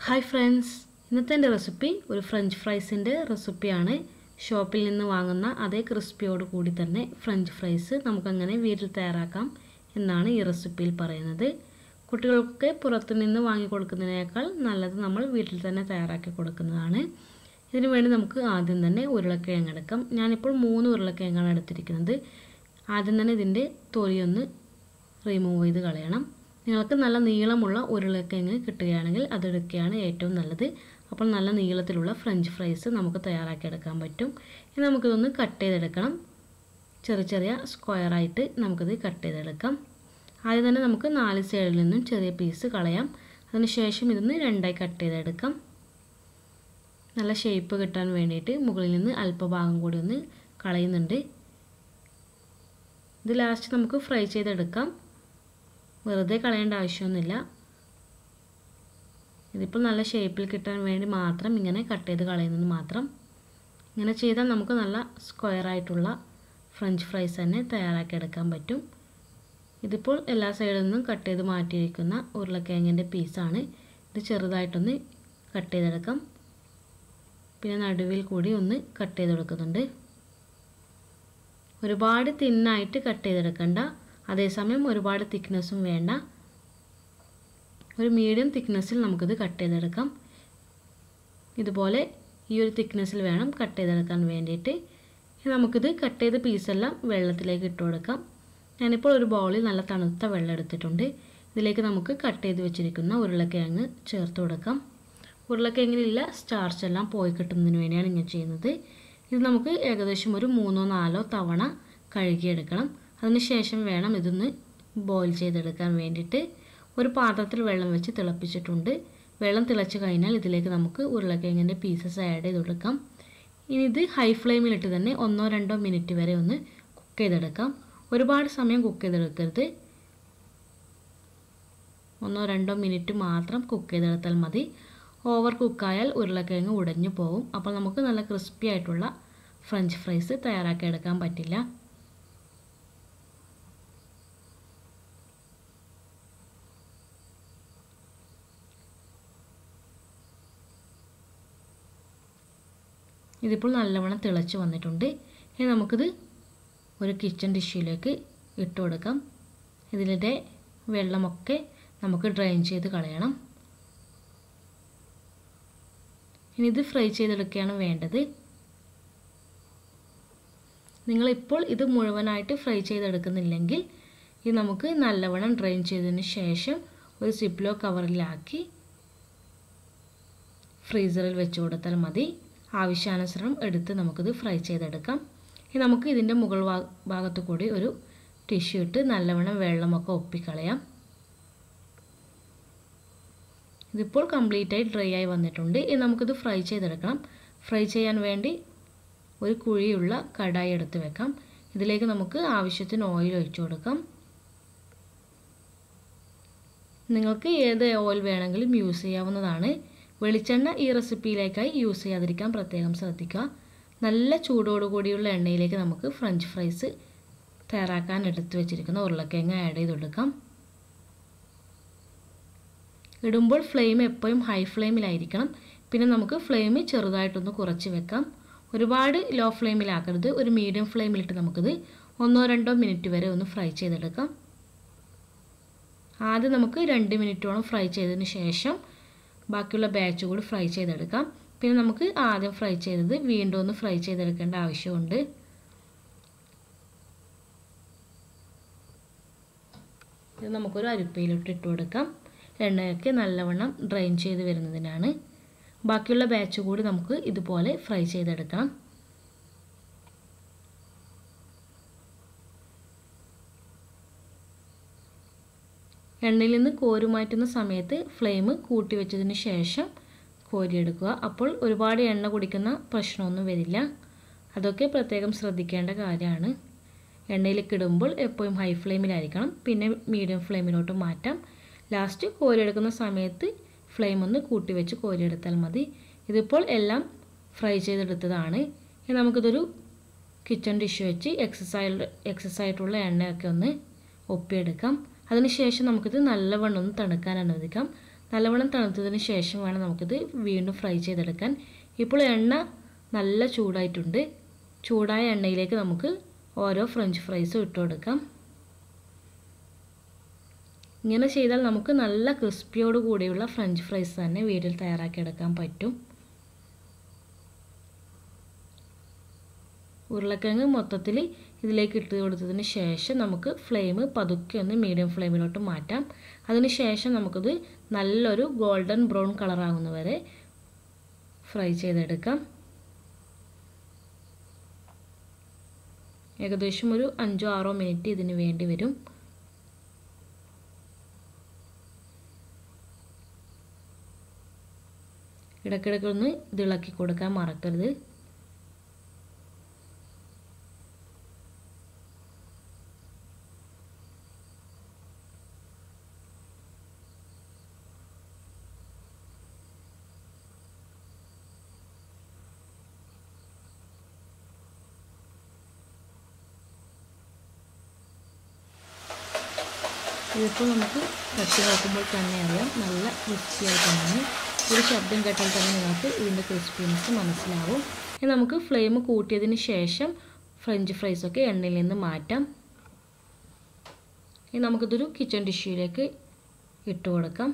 Hi friends ഇന്നത്തെ എന്റെ recipe ഒരു ഫ്രഞ്ച് ഫ്രൈസിന്റെ റെസിപ്പിയാണ് ഷോപ്പിൽ നിന്ന് വാങ്ങുന്ന അതേ ക്രിസ്പിയോട് കൂടി തന്നെ ഫ്രഞ്ച് ഫ്രൈസ് നമുക്കങ്ങനെ വീട്ടിൽ തയ്യാറാക്കാം എന്നാണ് ഈ റെസിപ്പിയിൽ പറയുന്നത്. കുട്ടികൾക്കൊക്കെ പുറത്തു നിന്ന് വാങ്ങിക്കൊടുക്കുന്നതിനേക്കാൾ നല്ലത് നമ്മൾ വീട്ടിൽ തന്നെ തയ്യാറാക്കി കൊടുക്കുന്നതാണ്. ഇതിനു വേണ്ടി നമുക്ക് ആദ്യം തന്നെ ഉരുളക്കിഴങ്ങ് എടുക്കാം. ഞാനിപ്പോൾ മൂന്ന് ഉരുളക്കിഴങ്ങാണ് എടുത്തിരിക്കുന്നത്. ആദ്യം തന്നെ ഇതിന്റെ തൊലിയൊന്ന് റിമൂവ് ചെയ്ത് കളയണം. നിങ്ങൾക്ക് നല്ല നീളമുള്ള ഉരുളക്കിഴങ്ങ് കിട്ടുകയാണെങ്കിൽ അതെടുക്കുകയാണ് ഏറ്റവും നല്ലത്. അപ്പോൾ നല്ല നീളത്തിലുള്ള ഫ്രഞ്ച് ഫ്രൈസ് നമുക്ക് തയ്യാറാക്കിയെടുക്കാൻ പറ്റും. ഇനി നമുക്കിതൊന്ന് കട്ട് ചെയ്തെടുക്കണം. ചെറിയ ചെറിയ സ്ക്വയറായിട്ട് നമുക്കിത് കട്ട് ചെയ്തെടുക്കാം. ആദ്യം തന്നെ നമുക്ക് നാല് സൈഡിൽ നിന്നും ചെറിയ പീസ് കളയാം. അതിനുശേഷം ഇതൊന്ന് രണ്ടായി കട്ട് ചെയ്തെടുക്കാം. നല്ല ഷേപ്പ് കിട്ടാൻ വേണ്ടിയിട്ട് മുകളിൽ നിന്ന് അല്പഭാഗം കൂടി ഒന്ന് കളയുന്നുണ്ട്. ഇത് ലാസ്റ്റ് നമുക്ക് ഫ്രൈ ചെയ്തെടുക്കാം. വെറുതെ കളയേണ്ട ആവശ്യമൊന്നുമില്ല. ഇതിപ്പോൾ നല്ല ഷേപ്പിൽ കിട്ടാൻ വേണ്ടി മാത്രം ഇങ്ങനെ കട്ട് ചെയ്ത് കളയുന്നത് മാത്രം. ഇങ്ങനെ ചെയ്താൽ നമുക്ക് നല്ല സ്ക്വയർ ആയിട്ടുള്ള ഫ്രഞ്ച് ഫ്രൈസ് തന്നെ തയ്യാറാക്കിയെടുക്കാൻ പറ്റും. ഇതിപ്പോൾ എല്ലാ സൈഡിൽ നിന്നും കട്ട് ചെയ്ത് മാറ്റിയിരിക്കുന്ന ഉരുളക്കിഴങ്ങിന്റെ പീസാണ് ഇത് ചെറുതായിട്ടൊന്ന് കട്ട് ചെയ്തെടുക്കാം. പിന്നെ നടുവിൽ കൂടി ഒന്ന് കട്ട് ചെയ്തെടുക്കുന്നുണ്ട്. ഒരുപാട് തിന്നായിട്ട് കട്ട് ചെയ്തെടുക്കണ്ട. അതേസമയം ഒരുപാട് തിക്നെസ്സും വേണ്ട. ഒരു മീഡിയം തിക്നെസ്സിൽ നമുക്കിത് കട്ട് ചെയ്തെടുക്കാം. ഇതുപോലെ ഈ ഒരു തിക്നെസ്സിൽ വേണം കട്ട് ചെയ്തെടുക്കാൻ വേണ്ടിയിട്ട്. നമുക്കിത് കട്ട് ചെയ്ത പീസെല്ലാം വെള്ളത്തിലേക്ക് ഇട്ട് കൊടുക്കാം. ഞാനിപ്പോൾ ഒരു ബൗളിൽ നല്ല തണുത്ത വെള്ളം എടുത്തിട്ടുണ്ട്. ഇതിലേക്ക് നമുക്ക് കട്ട് ചെയ്ത് വെച്ചിരിക്കുന്ന ഉരുളക്കിഴങ്ങ് ചേർത്ത് കൊടുക്കാം. ഉരുളക്കിഴങ്ങിലുള്ള സ്റ്റാർച്ച് എല്ലാം പോയി കിട്ടുന്നതിന് വേണ്ടിയാണ് ഞാൻ ചെയ്യുന്നത്. ഇത് നമുക്ക് ഏകദേശം ഒരു മൂന്നോ നാലോ തവണ കഴുകിയെടുക്കണം. അതിനുശേഷം വേണം ഇതൊന്ന് ബോയിൽ ചെയ്തെടുക്കാൻ വേണ്ടിയിട്ട് ഒരു പാത്രത്തിൽ വെള്ളം വെച്ച് തിളപ്പിച്ചിട്ടുണ്ട്. വെള്ളം തിളച്ച് കഴിഞ്ഞാൽ ഇതിലേക്ക് നമുക്ക് ഉരുളക്കിഴങ്ങിന്റെ പീസസ് ആഡ് ചെയ്ത് കൊടുക്കാം. ഇനി ഇത് ഹൈ ഫ്ലെയിമിലിട്ട് തന്നെ ഒന്നോ രണ്ടോ മിനിറ്റ് വരെ ഒന്ന് കുക്ക് ചെയ്തെടുക്കാം. ഒരുപാട് സമയം കുക്ക് ചെയ്തെടുക്കരുത്. ഒന്നോ രണ്ടോ മിനിറ്റ് മാത്രം കുക്ക് ചെയ്തെടുത്താൽ മതി. ഓവർ കുക്കായാൽ ഉരുളക്കിഴങ്ങ് ഉടഞ്ഞു പോകും അപ്പോൾ നമുക്ക് നല്ല ക്രിസ്പി ആയിട്ടുള്ള ഫ്രഞ്ച് ഫ്രൈസ് തയ്യാറാക്കിയെടുക്കാൻ പറ്റില്ല. ഇതിപ്പോൾ നല്ലവണ്ണം തിളച്ച് വന്നിട്ടുണ്ട്. ഇനി നമുക്കിത് ഒരു കിച്ചൺ ടിഷ്യൂലേക്ക് ഇട്ട് കൊടുക്കാം. ഇതിലെ വെള്ളമൊക്കെ നമുക്ക് ഡ്രെയിൻ ചെയ്ത് കളയണം. ഇനി ഇത് ഫ്രൈ ചെയ്തെടുക്കുകയാണ് വേണ്ടത്. നിങ്ങളിപ്പോൾ ഇത് മുഴുവനായിട്ട് ഫ്രൈ ചെയ്തെടുക്കുന്നില്ലെങ്കിൽ ഇത് നമുക്ക് നല്ലവണ്ണം ഡ്രെയിൻ ചെയ്തതിന് ശേഷം ഒരു സിപ്ലോ കവറിലാക്കി ഫ്രീസറിൽ വെച്ച് കൊടുത്താൽ മതി. ആവശ്യാനുസരണം എടുത്ത് നമുക്കിത് ഫ്രൈ ചെയ്തെടുക്കാം. ഇനി നമുക്ക് ഇതിന്റെ മുകൾ ഭാഗത്തു കൂടി ഒരു ടിഷ്യൂ ഇട്ട് നല്ലവണ്ണം വെള്ളമൊക്കെ ഒപ്പിക്കളയാം. ഇതിപ്പോൾ കംപ്ലീറ്റ് ആയി ഡ്രൈ ആയി വന്നിട്ടുണ്ട്. ഇനി നമുക്കിത് ഫ്രൈ ചെയ്തെടുക്കണം. ഫ്രൈ ചെയ്യാൻ വേണ്ടി ഒരു കുഴിയുള്ള കടായി എടുത്ത് വെക്കാം. ഇതിലേക്ക് നമുക്ക് ആവശ്യത്തിന് ഓയിൽ ഒഴിച്ചു കൊടുക്കാം. നിങ്ങൾക്ക് ഏത് ഓയിൽ വേണമെങ്കിലും യൂസ് ചെയ്യാവുന്നതാണ്. വെളിച്ചെണ്ണ ഈ റെസിപ്പിയിലേക്കായി യൂസ് ചെയ്യാതിരിക്കാൻ പ്രത്യേകം ശ്രദ്ധിക്കുക. നല്ല ചൂടോടുകൂടിയുള്ള എണ്ണയിലേക്ക് നമുക്ക് ഫ്രഞ്ച് ഫ്രൈസ് തയ്യാറാക്കാൻ എടുത്തു വെച്ചിരിക്കുന്ന ഉരുളക്കിഴങ്ങ് ആഡ് ചെയ്ത് കൊടുക്കാം. ഇടുമ്പോൾ ഫ്ലെയിം എപ്പോഴും ഹൈ ഫ്ലെയിമിലായിരിക്കണം പിന്നെ നമുക്ക് ഫ്ലെയിം ചെറുതായിട്ടൊന്ന് കുറച്ച് വെക്കാം. ഒരുപാട് ലോ ഫ്ലെയിമിലാക്കരുത് ഒരു മീഡിയം ഫ്ലെയിമിലിട്ട് നമുക്കിത് ഒന്നോ രണ്ടോ മിനിറ്റ് വരെ ഒന്ന് ഫ്രൈ ചെയ്തെടുക്കാം. ആദ്യം നമുക്ക് രണ്ട് മിനിറ്റോളം ഫ്രൈ ചെയ്തതിന് ശേഷം ബാക്കിയുള്ള ബാച്ച് കൂടി ഫ്രൈ ചെയ്തെടുക്കാം. പിന്നെ നമുക്ക് ആദ്യം ഫ്രൈ ചെയ്തത് വീണ്ടും ഒന്ന് ഫ്രൈ ചെയ്തെടുക്കേണ്ട ആവശ്യമുണ്ട്. ഇത് നമുക്കൊരു അരിപ്പയിലോട്ട് ഇട്ട് കൊടുക്കാം. എണ്ണയൊക്കെ നല്ലവണ്ണം ഡ്രെയിൻ ചെയ്ത് വരുന്നതിനാണ്. ബാക്കിയുള്ള ബാച്ച് കൂടി നമുക്ക് ഇതുപോലെ ഫ്രൈ ചെയ്തെടുക്കണം എണ്ണയിൽ നിന്ന് കോരി മാറ്റുന്ന സമയത്ത് ഫ്ലെയിം കൂട്ടി വെച്ചതിന് ശേഷം കോരിയെടുക്കുക അപ്പോൾ ഒരുപാട് എണ്ണ കുടിക്കുന്ന പ്രശ്നമൊന്നും വരില്ല. അതൊക്കെ പ്രത്യേകം ശ്രദ്ധിക്കേണ്ട കാര്യമാണ്. എണ്ണയിലേക്ക് ഇടുമ്പോൾ എപ്പോഴും ഹൈ ഫ്ലെയിമിലായിരിക്കണം പിന്നെ മീഡിയം ഫ്ലെയിമിലോട്ട് മാറ്റാം. ലാസ്റ്റ് കോരിയെടുക്കുന്ന സമയത്ത് ഫ്ലെയിം ഒന്ന് കൂട്ടി വെച്ച് കോരിയെടുത്താൽ മതി. ഇതിപ്പോൾ എല്ലാം ഫ്രൈ ചെയ്തെടുത്തതാണ്. ഇനി നമുക്കിതൊരു കിച്ചൺ ഡിഷ് വെച്ച് എക്സസൈഡ് എക്സസൈസായിട്ടുള്ള എണ്ണയൊക്കെ ഒന്ന് ഒപ്പിയെടുക്കാം. അതിനുശേഷം നമുക്കിത് നല്ലവണ്ണം ഒന്ന് തണുക്കാൻ അനുവദിക്കാം. നല്ലവണ്ണം തണുത്തതിന് ശേഷം വേണം നമുക്കിത് വീണ്ടും ഫ്രൈ ചെയ്തെടുക്കാൻ. ഇപ്പോൾ എണ്ണ നല്ല ചൂടായിട്ടുണ്ട്. ചൂടായ എണ്ണയിലേക്ക് നമുക്ക് ഓരോ ഫ്രഞ്ച് ഫ്രൈസും ഇട്ട് കൊടുക്കാം. ഇങ്ങനെ ചെയ്താൽ നമുക്ക് നല്ല ക്രിസ്പിയോട് കൂടിയുള്ള ഫ്രഞ്ച് ഫ്രൈസ് തന്നെ വീട്ടിൽ തയ്യാറാക്കിയെടുക്കാൻ പറ്റും. ഉരുളക്കിഴങ്ങ് മൊത്തത്തിൽ ഇതിലേക്ക് ഇട്ട് കൊടുത്തതിന് ശേഷം നമുക്ക് ഫ്ലെയിം പതുക്കെ ഒന്ന് മീഡിയം ഫ്ലെയിമിലോട്ട് മാറ്റാം. അതിന് ശേഷം നമുക്കിത് നല്ലൊരു ഗോൾഡൻ ബ്രൗൺ കളറാകുന്ന വരെ ഫ്രൈ ചെയ്തെടുക്കാം. ഏകദേശം ഒരു അഞ്ചോ ആറോ മിനിറ്റ് ഇതിന് വേണ്ടി വരും. ഇടയ്ക്കിടയ്ക്ക് ഒന്ന് ഇത് ഇളക്കി കൊടുക്കാൻ മറക്കരുത്. ഇതിപ്പോൾ നമുക്ക് തട്ടി നോക്കുമ്പോൾ തന്നെ അറിയാം. നല്ല ആയിട്ടാണ് ഒരു ശബ്ദം കേട്ടാൽ തന്നെ നിങ്ങൾക്ക് ഇതിന്റെ ക്രിസ്പിനെസ് മനസ്സിലാവും. ഇനി നമുക്ക് ഫ്ലെയിം കൂട്ടിയതിന് ശേഷം ഫ്രഞ്ച് ഫ്രൈസൊക്കെ എണ്ണയിൽ നിന്ന് മാറ്റാം. ഇനി നമുക്കിതൊരു കിച്ചൺ ടിഷ്യൂയിലേക്ക് ഇട്ട് കൊടുക്കാം.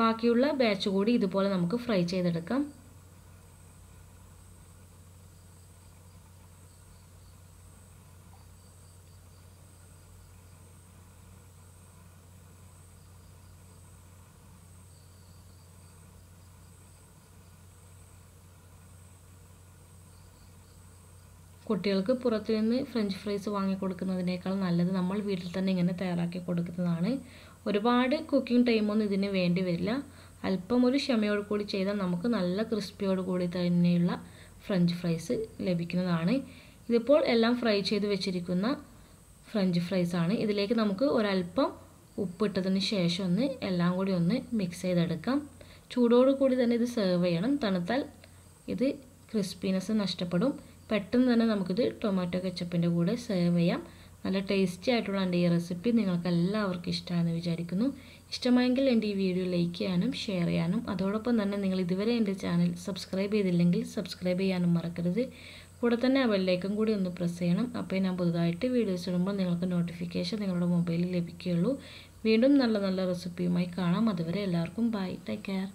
ബാക്കിയുള്ള ബാച്ച് കൂടി ഇതുപോലെ നമുക്ക് ഫ്രൈ ചെയ്തെടുക്കാം. കുട്ടികൾക്ക് പുറത്തു നിന്ന് ഫ്രഞ്ച് ഫ്രൈസ് വാങ്ങി കൊടുക്കുന്നതിനേക്കാൾ നല്ലത് നമ്മൾ വീട്ടിൽ തന്നെ ഇങ്ങനെ തയ്യാറാക്കി കൊടുക്കുന്നതാണ്. ഒരുപാട് കുക്കിംഗ് ടൈമൊന്നും ഇതിന് വേണ്ടി വരില്ല. അല്പം ഒരു ക്ഷമയോട് കൂടി ചെയ്താൽ നമുക്ക് നല്ല ക്രിസ്പിയോട് കൂടി തന്നെയുള്ള ഫ്രഞ്ച് ഫ്രൈസ് ലഭിക്കുന്നതാണ്. ഇതിപ്പോൾ എല്ലാം ഫ്രൈ ചെയ്ത് വെച്ചിരിക്കുന്ന ഫ്രഞ്ച് ഫ്രൈസ് ആണ്. ഇതിലേക്ക് നമുക്ക് ഒരല്പം ഉപ്പിട്ടതിന് ശേഷം ഒന്ന് എല്ലാം കൂടി ഒന്ന് മിക്സ് ചെയ്തെടുക്കാം. ചൂടോട് കൂടി തന്നെ ഇത് സെർവ് ചെയ്യണം. തണുത്താൽ ഇത് ക്രിസ്പിനെസ് നഷ്ടപ്പെടും. പെട്ടെന്ന് തന്നെ നമുക്കിത് ടൊമാറ്റോ കെച്ചപ്പിന്റെ കൂടെ സെർവ് ചെയ്യാം. നല്ല ടേസ്റ്റി ആയിട്ടുള്ള എന്റെ ഈ റെസിപ്പി നിങ്ങൾക്ക് എല്ലാവർക്കും ഇഷ്ടമാണെന്ന് വിചാരിക്കുന്നു. ഇഷ്ടമായെങ്കിൽ എന്റെ ഈ വീഡിയോ ലൈക്ക് ചെയ്യാനും ഷെയർ ചെയ്യാനും. അതോടൊപ്പം തന്നെ നിങ്ങൾ ഇതുവരെ എന്റെ ചാനൽ സബ്സ്ക്രൈബ് ചെയ്തില്ലെങ്കിൽ സബ്സ്ക്രൈബ് ചെയ്യാനും മറക്കരുത്. കൂടെ തന്നെ ആ ബെല്ലൈക്കൺ കൂടി ഒന്ന് പ്രസ് ചെയ്യണം. അപ്പോൾ ഞാൻ പുതുതായിട്ട് വീഡിയോസ് ഇടുമ്പോൾ നിങ്ങൾക്ക് നോട്ടിഫിക്കേഷൻ നിങ്ങളുടെ മൊബൈലിൽ ലഭിക്കുകയുള്ളൂ. വീണ്ടും നല്ല നല്ല റെസിപ്പിയുമായി കാണാം. അതുവരെ എല്ലാവർക്കും ബൈ ടേക്ക് കെയർ